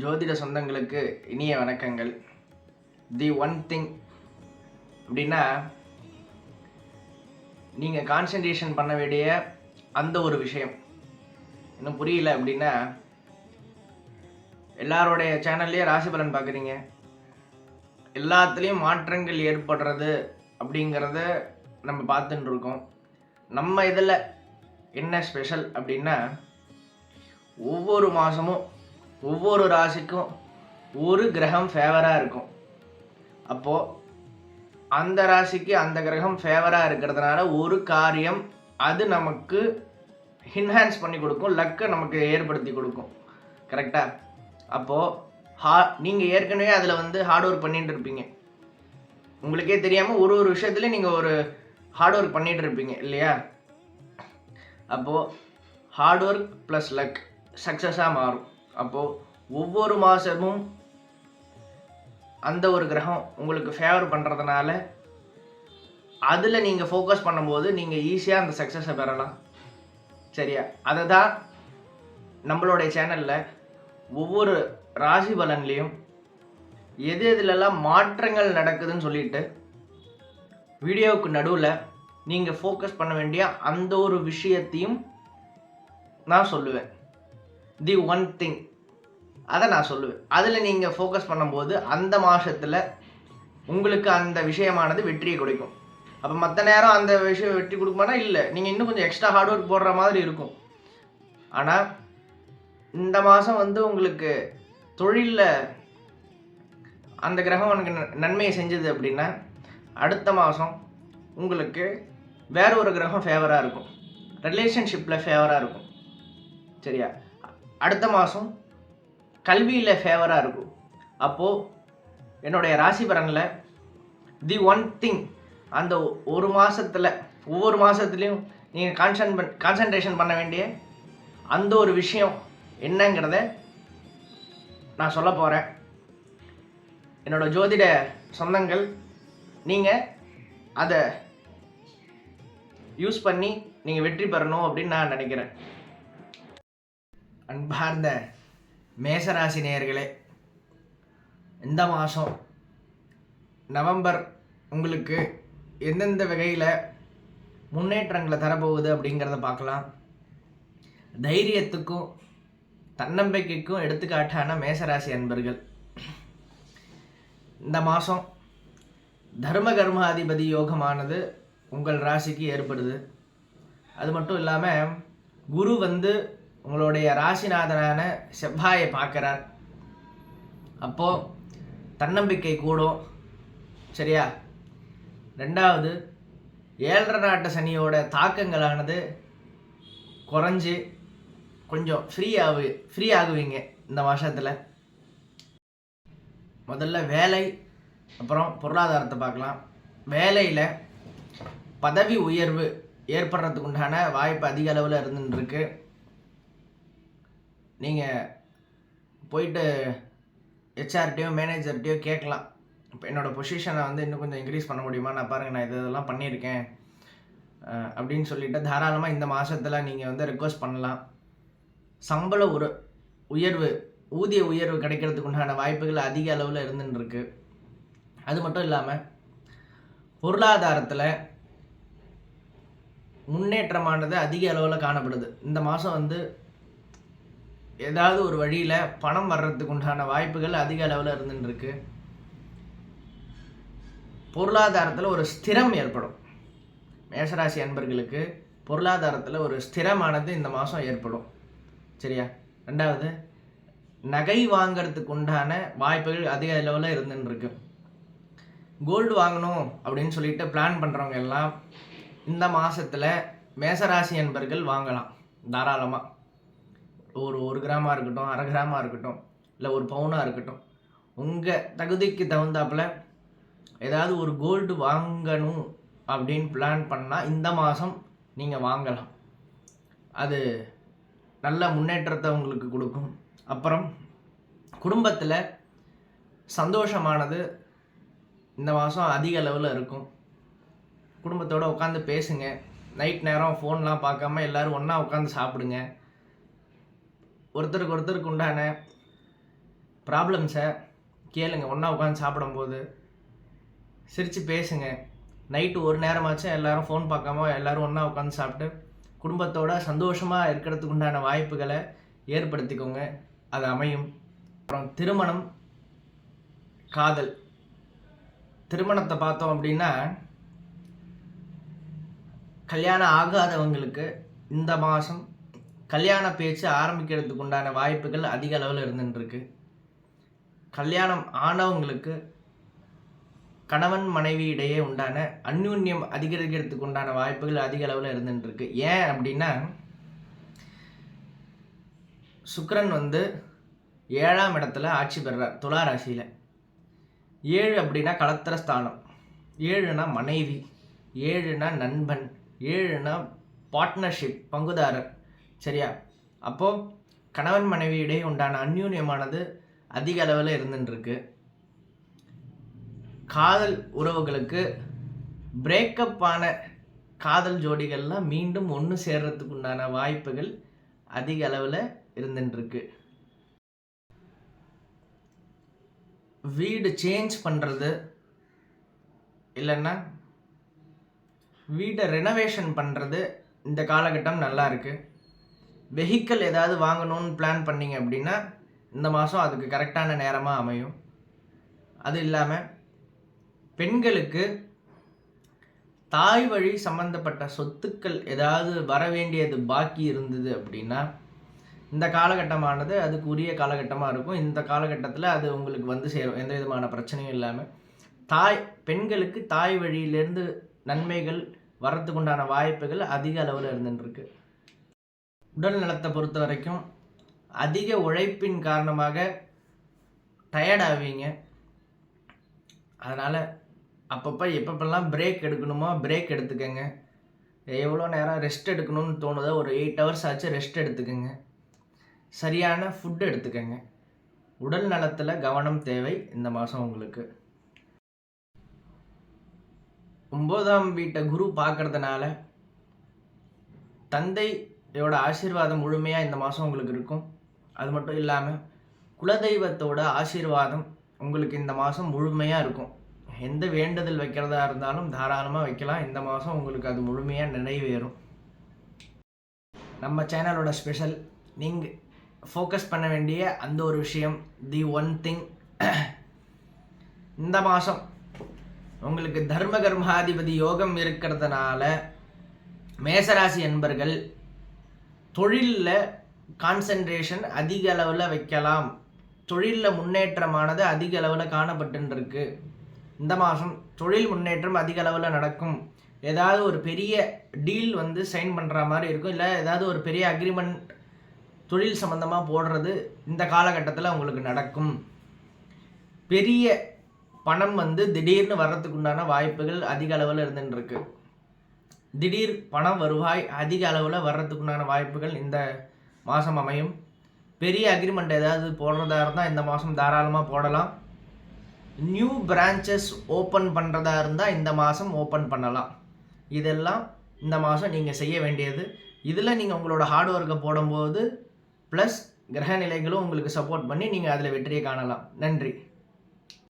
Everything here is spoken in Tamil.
ஜோதிட சொந்தங்களுக்கு இனிய வணக்கங்கள். தி ஒன் திங் அப்படின்னா நீங்கள் கான்சன்ட்ரேஷன் பண்ண வேண்டிய அந்த ஒரு விஷயம். இன்னும் புரியல அப்படின்னா எல்லாரோடைய சேனல்லையும் ராசி பலன் பார்க்குறீங்க. எல்லாத்துலேயும் மாற்றங்கள் ஏற்படுறது அப்படிங்கிறத நம்ம பார்த்துட்டு இருக்கோம். நம்ம இதில் என்ன ஸ்பெஷல் அப்படின்னா ஒவ்வொரு மாதமும் ஒவ்வொரு ராசிக்கும் ஒரு கிரகம் ஃபேவராக இருக்கும். அப்போது அந்த ராசிக்கு அந்த கிரகம் ஃபேவராக இருக்கிறதுனால ஒரு காரியம் அது நமக்கு என்ஹான்ஸ் பண்ணி கொடுக்கும் லக்கை நமக்கு ஏற்படுத்தி கொடுக்கும். கரெக்டாக அப்போது ஹா நீங்கள் ஏற்கனவே அதில் வந்து ஹார்ட் ஒர்க் பண்ணிகிட்டு இருப்பீங்க. உங்களுக்கே தெரியாமல் ஒரு ஒரு விஷயத்துலையும் நீங்கள் ஒரு ஹார்ட் ஒர்க் பண்ணிகிட்டு இருப்பீங்க இல்லையா? அப்போது ஹார்ட் ஒர்க் ப்ளஸ் லக் சக்ஸஸாக மாறும். அப்போது ஒவ்வொரு மாதமும் அந்த ஒரு கிரகம் உங்களுக்கு ஃபேவர் பண்ணுறதுனால அதில் நீங்கள் ஃபோக்கஸ் பண்ணும்போது நீங்கள் ஈஸியாக அந்த சக்ஸஸை பெறலாம். சரியா? அதை தான் நம்மளுடைய சேனலில் ஒவ்வொரு ராசி பலன்லேயும் எது எதுலெல்லாம் மாற்றங்கள் நடக்குதுன்னு சொல்லிட்டு வீடியோவுக்கு நடுவில் நீங்கள் ஃபோக்கஸ் பண்ண வேண்டிய அந்த ஒரு விஷயத்தையும் நான் சொல்லுவேன். The one thing. அதை நான் சொல்லுவேன். அதில் நீங்கள் ஃபோக்கஸ் பண்ணும்போது அந்த மாதத்தில் உங்களுக்கு அந்த விஷயமானது வெற்றியை கொடுக்கும். அப்போ மற்ற நேரம் அந்த விஷயம் வெற்றி கொடுக்குமானா? இல்லை. நீங்கள் இன்னும் கொஞ்சம் எக்ஸ்ட்ரா ஹார்ட் ஒர்க் போடுற மாதிரி இருக்கும். ஆனால் இந்த மாதம் வந்து உங்களுக்கு தொழிலில் அந்த கிரகம் உனக்கு நன்மையை செஞ்சது அப்படின்னா அடுத்த மாதம் உங்களுக்கு வேற ஒரு கிரகம் ஃபேவராக இருக்கும். ரிலேஷன்ஷிப்பில் ஃபேவராக இருக்கும். சரியா? அடுத்த மாதம் கல்வியில் ஃபேவராக இருக்கும். அப்போது என்னுடைய ராசி பலனில் தி ஒன் திங் அந்த ஒரு மாதத்தில் ஒவ்வொரு மாதத்துலேயும் நீங்கள் கான்சன் பண் கான்சன்ட்ரேஷன் பண்ண வேண்டிய அந்த ஒரு விஷயம் என்னங்கிறத நான் சொல்ல போகிறேன் என்னோட ஜோதிட சொந்தங்கள் நீங்கள் அதை யூஸ் பண்ணி நீங்கள் வெற்றி பெறணும் அப்படின்னு நான் நினைக்கிறேன். அன்பார்ந்த மேசராசி நேயர்களே இந்த மாதம் நவம்பர் உங்களுக்கு எந்தெந்த வகையில் முன்னேற்றங்களை தரப்போகுது அப்படிங்கிறத பார்க்கலாம். தைரியத்துக்கும் தன்னம்பிக்கைக்கும் எடுத்துக்காட்டான மேசராசி அன்பர்கள். இந்த மாதம் தர்ம கர்மாதிபதி யோகமானது உங்கள் ராசிக்கு ஏற்படுது. அது மட்டும் இல்லாமல் குரு வந்து உங்களுடைய ராசிநாதனான செவ்வாயை பார்க்குறார். அப்போது தன்னம்பிக்கை கூடும். சரியா? ரெண்டாவது ஏழரை நாட்டு சனியோட தாக்கங்களானது குறைஞ்சி கொஞ்சம் ஃப்ரீ ஆகு ஃப்ரீ ஆகுவீங்க இந்த மாதத்தில் முதல்ல வேலை அப்புறம் பொருளாதாரத்தை பார்க்கலாம். வேலையில் பதவி உயர்வு ஏற்படுறதுக்கு உண்டான வாய்ப்பு அதிக அளவில் இருந்துருக்கு நீங்கள் போயிட்டு ஹெச்ஆர்டியோ மேனேஜர்கிட்டயோ கேட்கலாம். இப்போ என்னோடய பொசிஷனை வந்து இன்னும் கொஞ்சம் இன்க்ரீஸ் பண்ண முடியுமா? நான் பாருங்கள் நான் இது இதெல்லாம் பண்ணியிருக்கேன். அப்படின்னு சொல்லிட்டு தாராளமாக இந்த மாதத்தில் நீங்கள் வந்து ரெக்வஸ்ட் பண்ணலாம். சம்பள ஒரு உயர்வு ஊதிய உயர்வு கிடைக்கிறதுக்கு உண்டான வாய்ப்புகள் அதிக அளவில் இருந்துன்னு அது மட்டும் இல்லாமல் பொருளாதாரத்தில் முன்னேற்றமானது அதிக அளவில் காணப்படுது. இந்த மாதம் வந்து ஏதாவது ஒரு வழியில் பணம் வர்றதுக்கு உண்டான வாய்ப்புகள் அதிக அளவில் இருந்துன்னு பொருளாதாரத்தில் ஒரு ஸ்திரம் ஏற்படும். மேஷராசி அன்பர்களுக்கு பொருளாதாரத்தில் ஒரு ஸ்திரமானது இந்த மாதம் ஏற்படும். சரியா? ரெண்டாவது நகை வாங்கிறதுக்கு உண்டான வாய்ப்புகள் அதிக அளவில் இருந்துருக்கு கோல்டு வாங்கணும் அப்படின்னு சொல்லிட்டு பிளான் பண்ணுறவங்க எல்லாம் இந்த மாதத்தில் மேசராசி அன்பர்கள் வாங்கலாம் தாராளமாக ஒரு ஒரு கிராமாக இருக்கட்டும் அரை கிராமாக இருக்கட்டும் இல்லை ஒரு பவுனாக இருக்கட்டும் உங்கள் தகுதிக்கு தகுந்தாப்புல ஏதாவது ஒரு கோல்டு வாங்கணும் அப்படின்னு பிளான் பண்ணால் இந்த மாதம் நீங்கள் வாங்கலாம். அது நல்ல முன்னேற்றத்தை உங்களுக்கு கொடுக்கும். அப்புறம் குடும்பத்தில் சந்தோஷமானது இந்த மாதம் அதிக அளவில் இருக்கும். குடும்பத்தோடு உட்காந்து பேசுங்க. நைட் நேரம் ஃபோன்லாம் பார்க்காம எல்லோரும் ஒன்றா உட்காந்து சாப்பிடுங்க. ஒருத்தருக்கு ஒருத்தருக்கு உண்டான ப்ராப்ளம்ஸை கேளுங்க. ஒன்றா உட்காந்து சாப்பிடும்போது சிரித்து பேசுங்க. நைட்டு ஒரு நேரமாச்சும் எல்லாரும் ஃபோன் பார்க்காம எல்லாரும் ஒன்றா உட்காந்து சாப்பிட்டு குடும்பத்தோட சந்தோஷமாக இருக்கிறதுக்கு உண்டான வாய்ப்புகளை ஏற்படுத்திக்கோங்க. அது அமையும். அப்புறம் திருமணம் காதல். திருமணத்தை பார்த்தோம் அப்படின்னா கல்யாணம் ஆகாதவங்களுக்கு இந்த மாதம் கல்யாண பேச்சு ஆரம்பிக்கிறதுக்கு உண்டான வாய்ப்புகள் அதிக அளவில் இருந்துட்டுருக்கு கல்யாணம் ஆனவங்களுக்கு கணவன் மனைவி இடையே உண்டான அந்யூன்யம் அதிகரிக்கிறதுக்கு உண்டான வாய்ப்புகள் அதிக அளவில் இருந்துட்டுருக்கு ஏன் அப்படின்னா சுக்கரன் வந்து ஏழாம் இடத்துல ஆட்சி பெறுறார் துலா ராசியில். ஏழு அப்படின்னா கலத்திர ஸ்தானம். ஏழுனா மனைவி. ஏழுனா நண்பன். ஏழுனா பார்ட்னர்ஷிப் பங்குதாரர். சரியா? அப்போது கணவன் மனைவி இடையே உண்டான அந்யூன்யமானது அதிக அளவில் இருந்துட்டுருக்கு காதல் உறவுகளுக்கு பிரேக்கப் ஆன காதல் ஜோடிகள்லாம் மீண்டும் ஒன்று சேர்றதுக்கு உண்டான வாய்ப்புகள் அதிக அளவில் இருந்துட்டுருக்கு வீடு சேஞ்ச் பண்ணுறது இல்லைன்னா வீட்டை ரெனோவேஷன் பண்ணுறது இந்த காலகட்டம் நல்லா இருக்குது வெஹிக்கிள் ஏதாவது வாங்கணும்னு பிளான் பண்ணீங்க அப்படின்னா இந்த மாதம் அதுக்கு கரெக்டான நேரமாக அமையும். அது இல்லாமல் பெண்களுக்கு தாய் வழி சம்பந்தப்பட்ட சொத்துக்கள் ஏதாவது வர வேண்டியது பாக்கி இருந்தது அப்படின்னா இந்த காலகட்டமானது அதுக்கு உரிய காலகட்டமாக இருக்கும். இந்த காலகட்டத்தில் அது உங்களுக்கு வந்து சேரும். எந்த விதமான பிரச்சனையும் இல்லாமல் தாய் பெண்களுக்கு தாய் வழியிலேருந்து நன்மைகள் வரத்துக்குண்டான வாய்ப்புகள் அதிக அளவில் இருந்துட்டுருக்கு. உடல் நலத்தை பொறுத்த வரைக்கும் அதிக உழைப்பின் காரணமாக டயர்ட் ஆவீங்க. அதனால் அப்பப்போ எப்பப்பெல்லாம் பிரேக் எடுக்கணுமோ பிரேக் எடுத்துக்கோங்க. எவ்வளோ நேரம் ரெஸ்ட் எடுக்கணும்னு தோணுதோ ஒரு எயிட் ஹவர்ஸ் ஆச்சு ரெஸ்ட் எடுத்துக்கோங்க. சரியான ஃபுட்டு எடுத்துக்கோங்க. உடல் நலத்தில் கவனம் தேவை இந்த மாதம் உங்களுக்கு. ஒம்போதாம் வீட்டை குரு பார்க்கறதுனால இதோட ஆசீர்வாதம் முழுமையாக இந்த மாதம் உங்களுக்கு இருக்கும். அது மட்டும் இல்லாமல் குலதெய்வத்தோட ஆசீர்வாதம் உங்களுக்கு இந்த மாதம் முழுமையாக இருக்கும். எந்த வேண்டுதல் வைக்கிறதா இருந்தாலும் தாராளமாக வைக்கலாம். இந்த மாதம் உங்களுக்கு அது முழுமையாக நிறைவேறும் நம்ம சேனலோட ஸ்பெஷல் நீங்கள் ஃபோக்கஸ் பண்ண வேண்டிய அந்த ஒரு விஷயம் தி ஒன் திங் இந்த மாதம் உங்களுக்கு தர்ம கர்மாதிபதி யோகம் இருக்கிறதுனால மேசராசி என்பர்கள் தொழிலில் கான்சன்ட்ரேஷன் அதிக அளவில் வைக்கலாம். தொழிலில் முன்னேற்றமானது அதிக அளவில் காணப்பட்டுருக்கு இந்த மாதம் தொழில் முன்னேற்றம் அதிக அளவில் நடக்கும். ஏதாவது ஒரு பெரிய டீல் வந்து சைன் பண்ணுற மாதிரி இருக்கும். இல்லை ஏதாவது ஒரு பெரிய அக்ரிமெண்ட் தொழில் சம்மந்தமாக போடுறது இந்த காலகட்டத்தில் உங்களுக்கு நடக்கும். பெரிய பணம் வந்து திடீர்னு வர்றதுக்கு உண்டான வாய்ப்புகள் அதிக அளவில் இருந்துட்டுருக்கு திடீர் பணம் வருவாய் அதிக அளவில் வர்றதுக்குண்டான வாய்ப்புகள் இந்த மாதம் அமையும். பெரிய அக்ரிமெண்ட் ஏதாவது போடுறதா இருந்தால் இந்த மாதம் தாராளமாக போடலாம். நியூ பிரான்ச்சஸ் ஓப்பன் பண்ணுறதா இருந்தால் இந்த மாதம் ஓப்பன் பண்ணலாம். இதெல்லாம் இந்த மாதம் நீங்கள் செய்ய வேண்டியது. இதில் நீங்கள் உங்களோட ஹார்ட் ஒர்க்கை போடும்போது ப்ளஸ் கிரக நிலைகளும் உங்களுக்கு சப்போர்ட் பண்ணி நீங்கள் அதில் வெற்றியை காணலாம். நன்றி.